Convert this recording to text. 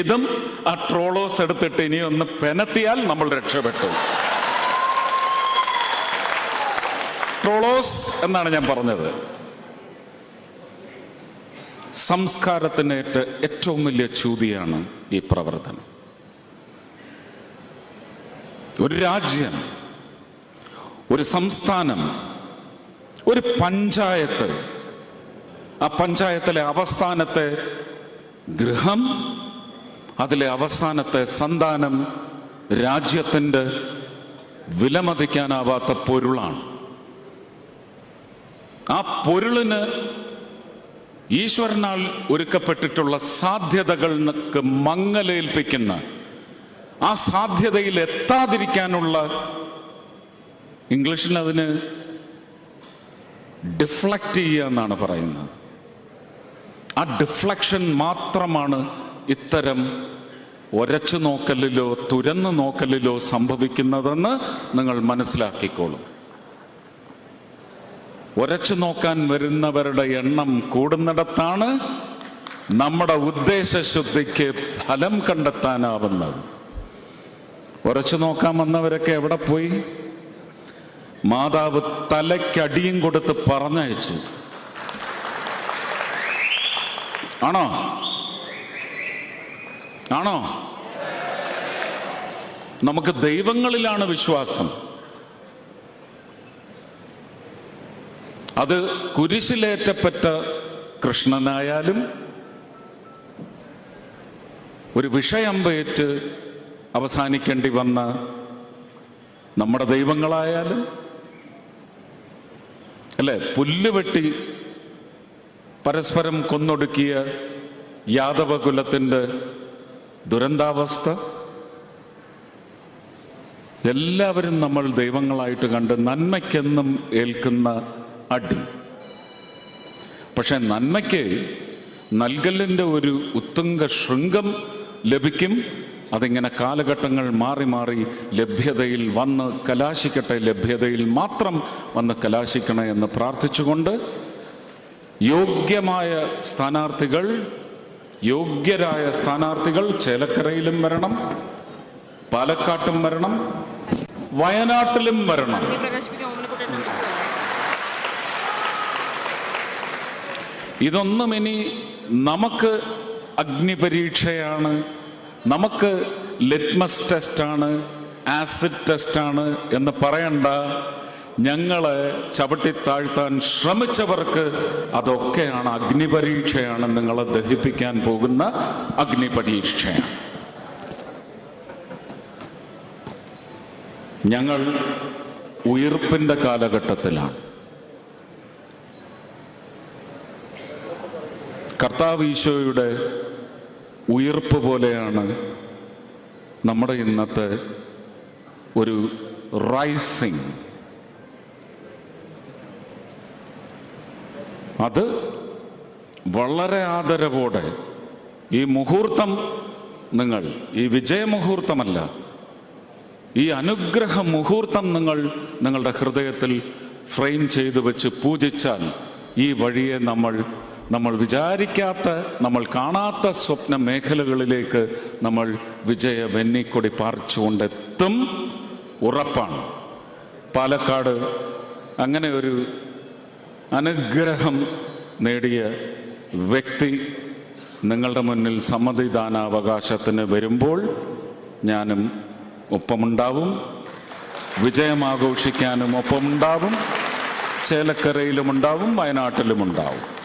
ഇതും ആ ട്രോളോസ് എടുത്തിട്ട് ഇനി ഒന്ന് പെനത്തിയാൽ നമ്മൾ രക്ഷപ്പെട്ടു. ട്രോളോസ് എന്നാണ് ഞാൻ പറഞ്ഞത്. സംസ്കാരത്തിനേറ്റ് ഏറ്റവും വലിയ ചൂതിയാണ് ഈ പ്രവർത്തനം. ഒരു രാജ്യം ഒരു സംസ്ഥാനം ഒരു പഞ്ചായത്ത് ആ പഞ്ചായത്തിലെ അവസ്ഥാനത്തെ ഗൃഹം അതിലെ അവസാനത്തെ സന്താനം രാജ്യത്തിന്റെ വിലമതിക്കാനാവാത്ത പൊരുളാണ്. ആ പൊരുളിന് ഈശ്വരനാൽ ഒരുക്കപ്പെട്ടിട്ടുള്ള സാധ്യതകൾക്ക് മങ്ങലേൽപ്പിക്കുന്ന ആ സാധ്യതയിൽ എത്താതിരിക്കാനുള്ള ഇംഗ്ലീഷിൽ അതിന് ഡിഫ്ലക്റ്റ് ചെയ്യുക എന്നാണ് പറയുന്നത്. ആ ഡിഫ്ലക്ഷൻ മാത്രമാണ് ഇത്തരം ഒരച്ചു നോക്കലിലോ തുരന്നു നോക്കലിലോ സംഭവിക്കുന്നതെന്ന് നിങ്ങൾ മനസ്സിലാക്കിക്കോളും. ഒരച്ചു നോക്കാൻ വരുന്നവരുടെ എണ്ണം കൂടുന്നിടത്താണ് നമ്മുടെ ഉദ്ദേശശുദ്ധിക്ക് ഫലം കണ്ടെത്താനാവുന്നത്. ഉറച്ചു നോക്കാൻ വന്നവരൊക്കെ എവിടെ പോയി? മാതാവ് തലയ്ക്കടിയും കൊടുത്ത് പറഞ്ഞയച്ചു. ആണോ? ആണോ? നമുക്ക് ദൈവങ്ങളിലാണ് വിശ്വാസം. അത് കുരിശിലേറ്റപ്പെട്ട കൃഷ്ണനായാലും ഒരു വിഷയമ്പേറ്റ് അവസാനിക്കേണ്ടി വന്ന നമ്മുടെ ദൈവങ്ങളായാലും അല്ലെ? പുല്ലുവെട്ടി പരസ്പരം കൊന്നൊടുക്കിയ യാദവകുലത്തിന്റെ ദുരന്താവസ്ഥ. എല്ലാവരും നമ്മൾ ദൈവങ്ങളായിട്ട് കണ്ട് നന്മയ്ക്കെന്നും ഏൽക്കുന്ന അടി. പക്ഷെ നന്മയ്ക്ക് നൽകലിന്റെ ഒരു ഉത്തുംഗ ശൃംഗം ലഭിക്കും. അതിങ്ങനെ കാലഘട്ടങ്ങൾ മാറി മാറി ലഭ്യതയിൽ വന്ന് കലാശിക്കട്ടെ ലഭ്യതയിൽ മാത്രം വന്ന് കലാശിക്കണേ എന്ന് പ്രാർത്ഥിച്ചുകൊണ്ട് യോഗ്യമായ സ്ഥാനാർത്ഥികൾ യോഗ്യരായ സ്ഥാനാർത്ഥികൾ ചേലക്കരയിലും വരണം പാലക്കാട്ടും വരണം വയനാട്ടിലും വരണം. ഇതൊന്നും ഇനി നമുക്ക് അഗ്നിപരീക്ഷയാണ് നമുക്ക് ലിറ്റ്മസ് ടെസ്റ്റാണ് ആസിഡ് ടെസ്റ്റാണ് എന്ന് പറയണ്ട ഞങ്ങളെ ചവിട്ടി താഴ്ത്താൻ ശ്രമിച്ചവർക്ക് അതൊക്കെയാണ് അഗ്നിപരീക്ഷയാണ് നിങ്ങളെ ദഹിപ്പിക്കാൻ പോകുന്ന അഗ്നിപരീക്ഷയാണ്. ഞങ്ങൾ ഉയർപ്പിന്റെ കാലഘട്ടത്തിലാണ്. കർത്താവ് ഈശോയുടെ ഉയർപ്പ് പോലെയാണ് നമ്മുടെ ഇന്നത്തെ ഒരു റൈസിങ് അത് വളരെ ആദരവോടെ ഈ മുഹൂർത്തം നിങ്ങൾ ഈ വിജയമുഹൂർത്തമല്ല ഈ അനുഗ്രഹ മുഹൂർത്തം നിങ്ങൾ നിങ്ങളുടെ ഹൃദയത്തിൽ ഫ്രെയിം ചെയ്തു വെച്ച് പൂജിച്ചാൽ ഈ വഴിയെ നമ്മൾ നമ്മൾ വിചാരിക്കാത്ത നമ്മൾ കാണാത്ത സ്വപ്ന മേഖലകളിലേക്ക് നമ്മൾ വിജയ വെന്നിക്കൊടി പാർച്ചുകൊണ്ടെത്തും ഉറപ്പാണ്. പാലക്കാട് അങ്ങനെ ഒരു അനുഗ്രഹം നേടിയ വ്യക്തി നിങ്ങളുടെ മുന്നിൽ സമ്മതിദാനാവകാശത്തിന് വരുമ്പോൾ ഞാനും ഒപ്പമുണ്ടാവും. വിജയം ആഘോഷിക്കാനും ഒപ്പമുണ്ടാവും. ചേലക്കരയിലുമുണ്ടാവും വയനാട്ടിലുമുണ്ടാവും.